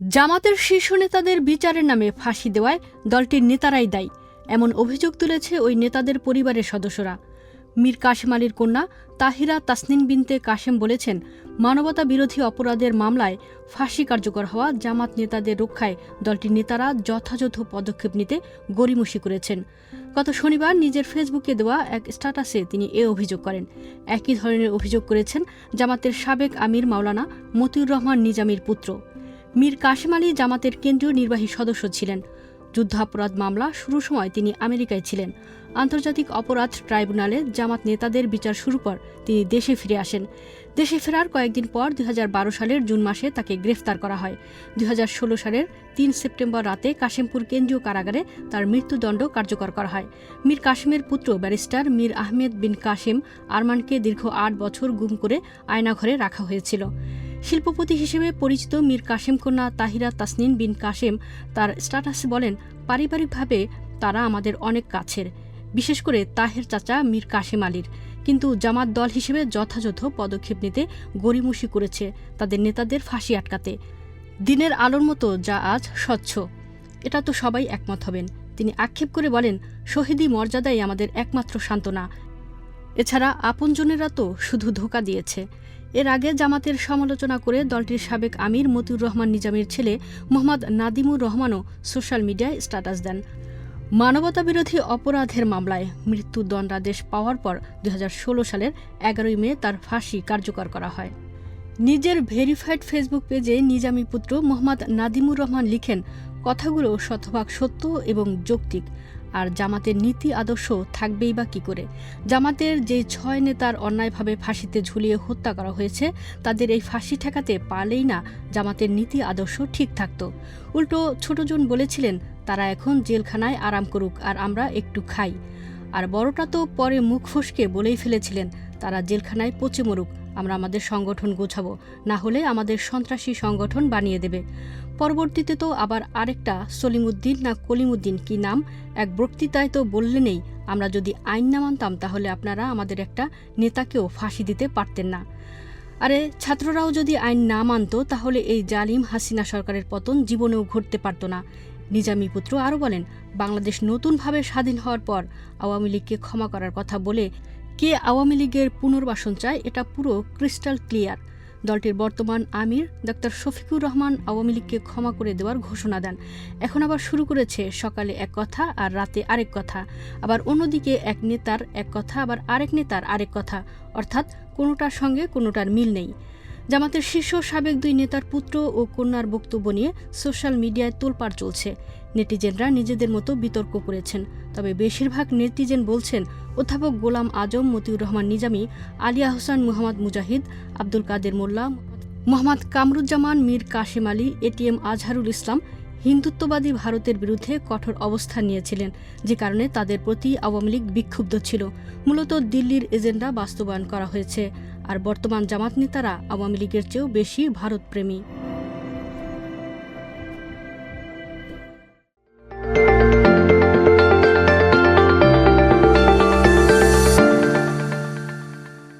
জামাতের শীর্ষ নেতাদের বিচারের নামে ফাঁসি দেওয়ায় দলটির নেতারাই দায়ী, এমন অভিযোগ তুলেছে ওই নেতাদের পরিবারের সদস্যরা। মীর কাশেম আলীর কন্যা তাহিরা তাসনিন বিনতে কাশেম বলেছেন মানবতা বিরোধী অপরাধের মামলায় ফাঁসি কার্যকর হওয়া জামাত নেতাদের রক্ষায় দলটির নেতারা যথাযথ পদক্ষেপ নিতে গড়িমসি করেছেন। গত শনিবার নিজের ফেসবুকে দেওয়া এক স্ট্যাটাসে তিনি এ অভিযোগ করেন। একই ধরনের অভিযোগ করেছেন জামাতের সাবেক আমির মাওলানা মতিউর রহমান নিজামির পুত্র। মীর কাশেম আলী জামাতের কেন্দ্রীয় নির্বাহী সদস্য ছিলেন। যুদ্ধাপরাধ মামলা শুরুর সময় তিনি আমেরিকায় ছিলেন। আন্তর্জাতিক অপরাধ ট্রাইব্যুনালে জামাত নেতাদের বিচার শুরু পর তিনি দেশে ফিরে আসেন। দেশে ফেরার কয়েকদিন পর দুই হাজার বারো সালের জুন মাসে তাকে গ্রেফতার করা হয়। দুই হাজার ষোলো সালের তিন সেপ্টেম্বর রাতে কাশিমপুর কেন্দ্রীয় কারাগারে তার মৃত্যুদণ্ড কার্যকর করা হয়। মীর কাশিমের পুত্র ব্যারিস্টার মীর আহমেদ বিন কাশিম আরমানকে দীর্ঘ আট বছর গুম করে আয়নাঘরে রাখা হয়েছিল। শিল্পপতি হিসেবে পরিচিত মীর কাশেম কন্যা তাহিরা তাসনিন বিন কাশেম তার স্ট্যাটাসে বলেন, পারিবারিকভাবে তারা আমাদের অনেক কাছের। বিশেষ করে তাহের চাচা মীর কাশেম আলীর। কিন্তু জামাত দল হিসেবে যথাযথ পদক্ষেপ নিতে গড়িমসি করেছে তাদের নেতাদের ফাঁসি আটকাতে। দিনের আলোর মতো যা আজ স্বচ্ছ। এটা তো সবাই একমত হবেন। তিনি আক্ষেপ করে বলেন, শহীদি মর্যাদাই আমাদের একমাত্র সান্ত্বনা। এছাড়া আপনজনেরা তো শুধু ধোকা দিয়েছে। এর আগে জামাতের সমালোচনা করে দলটির সাবেক আমির মতিউর রহমান নিজামীর ছেলে মোহাম্মদ নাদিমুর রহমানও সোশ্যাল মিডিয়ায় স্ট্যাটাস দেন। মানবতা বিরোধী অপরাধের মামলায় মৃত্যুদণ্ডাদেশ পাওয়ার পর দু হাজার ষোলো সালের এগারোই মে তার ফাঁসি কার্যকর করা হয়। নিজের ভেরিফাইড ফেসবুক পেজে নিজামী পুত্র মোহাম্মদ নাদিমুর রহমান লিখেন, কথাগুলো শতভাগ সত্য এবং যৌক্তিক। আর জামাতের নীতি আদর্শ থাকবেই বা কি করে? জামাতের যে ছয় নেতার অন্যায়ভাবে ফাঁসিতে ঝুলিয়ে হত্যা করা হয়েছে, তাদের এই ফাঁসি ঠেকাতে পারলেই না জামাতের নীতি আদর্শ ঠিক থাকত। উল্টো ছোটজন বলেছিলেন, তারা এখন জেলখানায় আরাম করুক আর আমরা একটু খাই। আর বড়টা তো পরে মুখ ফসকে বলেই ফেলেছিলেন, তারা জেলখানায় পচে মরুক। আমরা আমাদের সংগঠন গোছাবো, না হলে আমাদের সন্ত্রাসী সংগঠন বানিয়ে দেবে। পরবর্তীতে তো আবার আরেকটা সলিমুদ্দিন না কলিমুদ্দিন কি নাম? এক বক্তৃতায় তো বললেনই আমরা যদি আইন না মানতাম তাহলে আপনারা আমাদের একটা নেতাকেও ফাঁসি দিতে পারতেন না। আরে ছাত্ররাও যদি আইন না মানত, তাহলে এই জালিম হাসিনা সরকারের পতন জীবনেও ঘটতে পারত না। নিজামী পুত্র আরও বলেন, বাংলাদেশ নতুনভাবে স্বাধীন হওয়ার পর আওয়ামী লীগকে ক্ষমা করার কথা বলে কে আওয়ামী লীগের পুনর্বাসন চায় এটা পুরো ক্রিস্টাল ক্লিয়ার। দলটির বর্তমান আমির ডক্টর শফিকুর রহমান আওয়ামী লীগকে ক্ষমা করে দেওয়ার ঘোষণা দেন। এখন আবার শুরু করেছে সকালে এক কথা আর রাতে আরেক কথা। আবার অন্যদিকে এক নেতার এক কথা, আবার আরেক নেতার আরেক কথা। অর্থাৎ কোনোটার সঙ্গে কোনোটার মিল নেই। জামাতের শীর্ষ সাবেক দুই নেতার পুত্র ও কন্যার বক্তব্য নিয়ে সোশ্যাল মিডিয়ায় তোলপাড় চলছে। নেটিজেনরা নিজেদের মতো বিতর্ক করেছেন। তবে বেশিরভাগ নেটিজেন বলছেন, অধ্যাপক গোলাম আজম মতিউর রহমান নিজামী আলিয়া হোসেন মুহাম্মদ মুজাহিদ, আব্দুল কাদের মোল্লা, মোহাম্মদ কামরুজ্জামান, মীর কাশেম আলী এটিএম আজহারুল ইসলাম হিন্দুত্ববাদী ভারতের বিরুদ্ধে কঠোর অবস্থান নিয়েছিলেন, যে কারণে তাদের প্রতি আওয়ামী লীগ বিক্ষুব্ধ ছিল। মূলত দিল্লির এজেন্ডা বাস্তবায়ন করা হয়েছে, আর বর্তমান জামাত নেতারা আওয়ামী লীগের চেয়েও বেশি ভারতপ্রেমী।